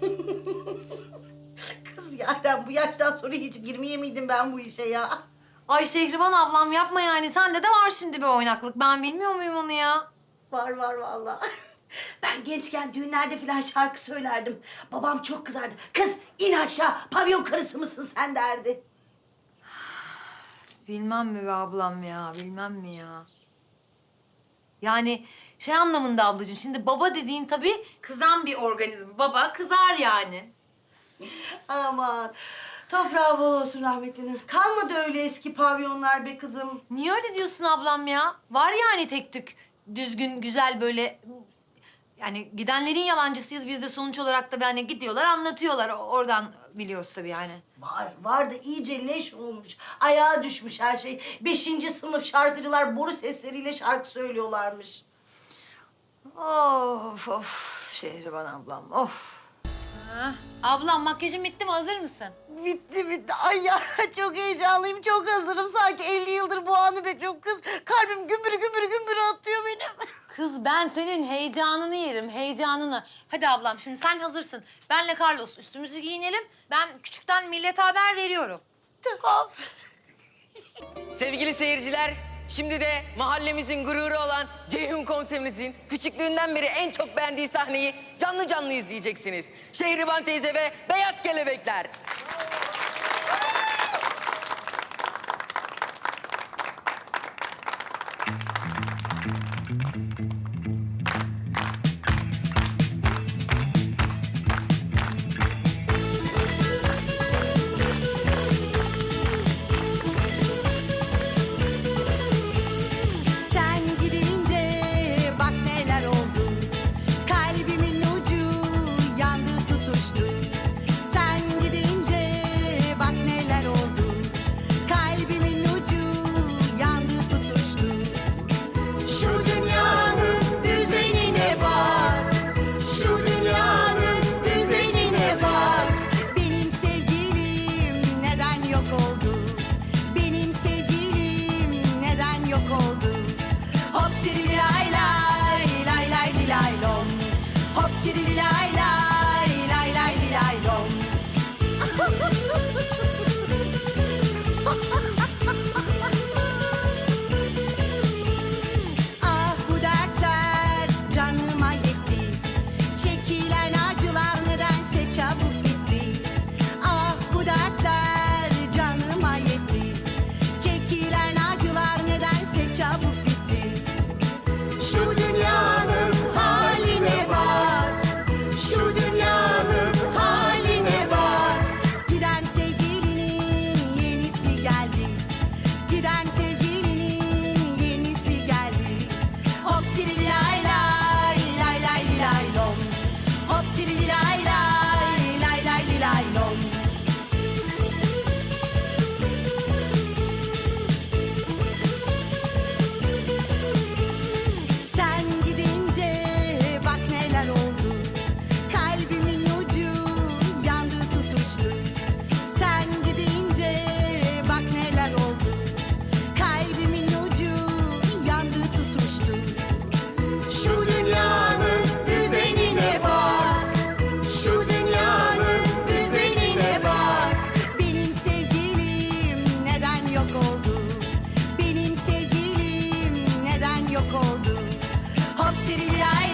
Kız Yaren bu yaştan sonra hiç girmeye miydim ben bu işe ya? Ay Şehriban ablam yapma yani. Sende de var şimdi bir oynaklık. Ben bilmiyor muyum onu ya? Var var vallahi. Ben gençken düğünlerde falan şarkı söylerdim. Babam çok kızardı. Kız in aşağı pavyon karısı mısın sen derdi. Bilmem mi be ablam ya, bilmem mi ya? Yani şey anlamında ablacığım, şimdi baba dediğin tabii kızan bir organizm. Baba kızar yani. Aman toprağı bol olsun rahmetinin. Kalmadı öyle eski pavyonlar be kızım. Niye öyle diyorsun ablam ya? Var yani tek tük, düzgün, güzel böyle... Yani gidenlerin yalancısıyız biz de sonuç olarak da yani gidiyorlar anlatıyorlar. Oradan biliyoruz tabii yani. Var, var da iyice leş olmuş. Ayağa düşmüş her şey. Beşinci sınıf şarkıcılar boru sesleriyle şarkı söylüyorlarmış. Of of Şehriban ablam of. Ha, ablam makyajın bitti mi hazır mısın? Bitti bitti. Ay ya çok heyecanlıyım, çok hazırım. Sanki 50 yıldır bu anı bekliyorum. Kız kalbim gümbür gümbür gümbür atıyor benim. Kız ben senin heyecanını yerim, heyecanını. Hadi ablam şimdi sen hazırsın. Benle Carlos üstümüzü giyinelim. Ben küçükten millete haber veriyorum. tamam. Sevgili seyirciler, şimdi de mahallemizin gururu olan Ceyhun komiserimizin küçüklüğünden beri en çok beğendiği sahneyi canlı canlı izleyeceksiniz. Şehriban teyze ve Beyaz Kelebekler. Mm-hmm. city lights.